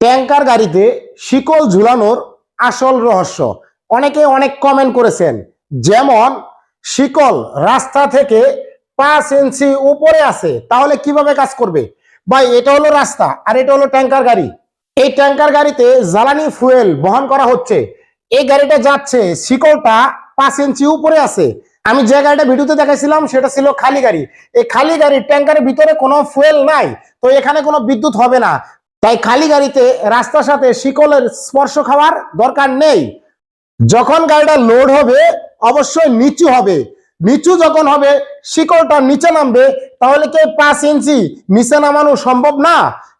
Tanker গাড়িতে শিকল ঝুলানোর আসল রহস্য। অনেকে অনেক কমেন্ট করেছেন, যেমন, শিকল রাস্তা থেকে পাঁচ ইঞ্চি উপরে আছে, তাহলে কীভাবে কাজ করবে? ভাই, এটা হলো রাস্তা, আর এটা হলো ট্যাঙ্কার গাড়ি। এই ট্যাঙ্কার গাড়িতে জ্বালানি ফুয়েল বহন করা হচ্ছে। এই গাড়িটা যাচ্ছে, শিকলটা পাঁচ ইঞ্চি উপরে আছে। আমি যে গাড়িটা ভিডিওতে দেখাইছিলাম, সেটা ছিল খালি গাড়ি। এই খালি গাড়ি ট্যাঙ্কারের ভিতরে কোনো ফুয়েল নাই, তো এখানে কোনো বিদ্যুৎ হবে না। তাই খালি গাড়িতে রাস্তার সাথে শিকলের স্পর্শ খাওয়ার দরকার নেই। যখন গাড়িটা লোড হবে, অবশ্যই নিচু হবে। নিচু যখন হবে, শিকলটা নিচে নামবে, তাহলে কি পাঁচ ইঞ্চি নিচে নামানো সম্ভব না?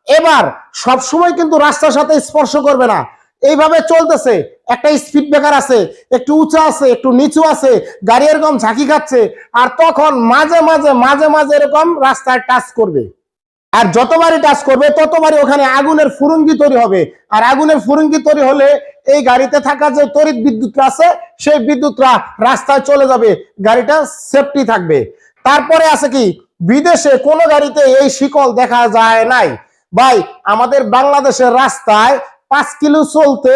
এবার সবসময় কিন্তু রাস্তার সাথে স্পর্শ করবে না। এইভাবে চলতেছে। একটা স্পিড ব্রেকার আছে, একটু উঁচু আছে, একটু নিচু আছে, গাড়ি এরকম ঝাঁকি খাচ্ছে, আর তখন মাঝে মাঝে মাঝে মাঝে এরকম রাস্তায় টাচ করবে। আর যতবারই টাচ করবে, ততবারই ওখানে আগুনের ফুরুঙ্গি তৈরি হবে। আর আগুনের ফুরুঙ্গি তৈরি হলে এই গাড়িতে থাকা যে তড়িৎ বিদ্যুৎটা আছে, সেই বিদ্যুৎটা রাস্তায় চলে যাবে, গাড়িটা সেফটি থাকবে। তারপরে আছে কি? বিদেশে কোনো গাড়িতে এই শিকল দেখা যায় নাই। ভাই, আমাদের বাংলাদেশের রাস্তায় পাঁচ কিলো চলতে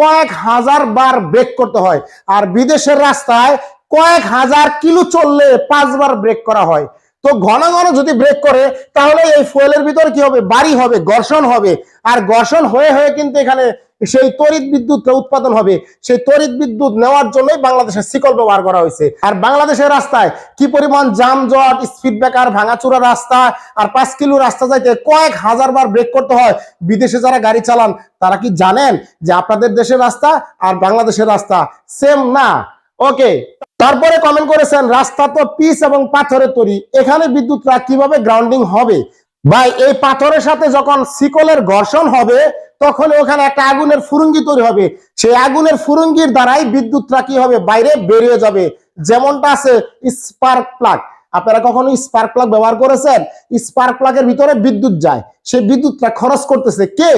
কয়েক হাজার বার ব্রেক করতে হয়। আর বিদেশের রাস্তায় কয়েক হাজার কিলো চললে পাঁচবার ব্রেক করা হয়। তো ঘন ঘন যদি ব্রেক করে, তাহলে এই ফুয়েলের ভিতরে কি হবে? বাড়ি হবে, ঘর্ষণ হবে। আর ঘর্ষণ হয়ে হয়ে কিন্তু এখানে সেই তড়িৎ বিদ্যুৎ উৎপাদন হবে। সেই তড়িৎ বিদ্যুৎ নেওয়ার জন্যই বাংলাদেশের শিকল ব্যবহার করা হয়েছে। আর বাংলাদেশের রাস্তায় কি পরিমাণ যানজট স্পিড ব্রেকার ভাঙাচুরা রাস্তা আর পাঁচ কিলো রাস্তা যাইতে কয়েক হাজার বার ব্রেক করতে হয়। বিদেশে যারা গাড়ি চালান, তারা কি জানেন যে আপনাদের দেশের রাস্তা আর বাংলাদেশের রাস্তা সেম না? ওকে তারপরে কমেন্ট করেছেন, রাস্তা তো পিচ এবং পাথরের তৈরি। এখানে বিদ্যুৎটা কীভাবে গ্রাউন্ডিং হবে? ভাই, এই পাথরের সাথে যখন শিকলের ঘর্ষণ হবে, তখন ওখানে একটা আগুনের ফুরুঙ্গি তৈরি হবে। সেই আগুনের ফুরুঙ্গির দ্বারাই বিদ্যুৎটা কি হবে? বাইরে বেরিয়ে যাবে। যেমনটা আছে স্পার্ক প্লাগ আপনারা কখনো স্পার্ক প্লাগ ব্যবহার করেছেন? স্পার্ক প্লাগের ভিতরে বিদ্যুৎ যায়। সেই বিদ্যুৎটা খরচ করতেছে কে?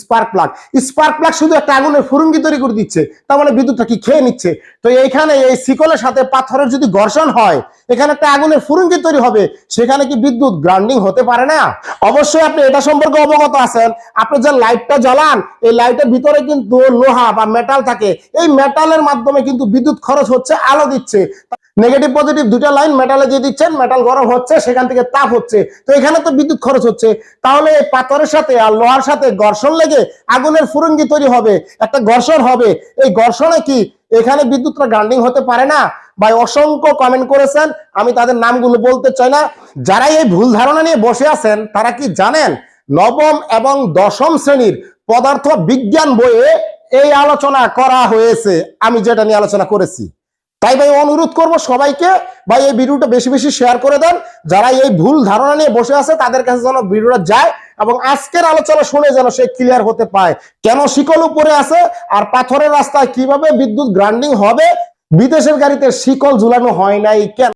স্পার্ক প্লাগ স্পার্ক প্লাগ শুধু একটা আগুনের ফুরুঙ্গি তৈরি করে দিচ্ছে, তার মানে বিদ্যুৎটা কি খেয়ে নিচ্ছে? তো এইখানে এই শিকলের সাথে পাথরের যদি ঘর্ষণ হয়, এখানে একটা আগুনের ফুরুঙ্গি তৈরি হবে, সেখানে কি বিদ্যুৎ গ্রাউন্ডিং হতে পারে না? অবশ্যই আপনি এটা সম্পর্কে অবগত আছেন। আপনি যে লাইটটা জ্বালান, এই লাইটের ভিতরে কিন্তু লোহা বা মেটাল থাকে। এই মেটালের মাধ্যমে কিন্তু বিদ্যুৎ খরচ হচ্ছে, আলো দিচ্ছে। নেগেটিভ, পজিটিভ দুটো লাইন মেটালে দিয়ে দিচ্ছেন মেটাল গরম হচ্ছে, সেখান থেকে তাপ হচ্ছে। তো এখানে তো বিদ্যুৎ খরচ হচ্ছে। তাহলে এই পাথরের সাথে আর লোহার সাথে ঘর্ষণ লেগে আগুনের ফুরঙ্গি তৈরি হবে, একটা ঘর্ষণ হবে। এই ঘর্ষণে কি এখানে বিদ্যুৎটা গ্রাউন্ডিং হতে পারে না? ভাই, অসংখ্য কমেন্ট করেছেন, আমি তাদের নামগুলো বলতে চাই না। যারা এই ভুল ধারণা নিয়ে বসে আছেন, তারা কি জানেন? নবম এবং দশম শ্রেণির পদার্থ বিজ্ঞান বইয়ে এই আলোচনা করা হয়েছে। আমি যেটা নিয়ে আলোচনা করেছি। তাই ভাই অনুরোধ করব সবাইকে ভাই এই ভিডিওটা বেশি বেশি শেয়ার করে দেন। যারা এই ভুল ধারণা নিয়ে বসে আছে, তাদের কাছে যেন ভিডিওটা যায় এবং আজকের আলোচনা শুনে যেন সে ক্লিয়ার হতে পায়। কেন শিকল উপরে আছে আর পাথরের রাস্তায় কীভাবে বিদ্যুৎ গ্রান্ডিং হবে? বিদেশের গাড়িতে শিকল ঝুলানো হয় নাই, কেন?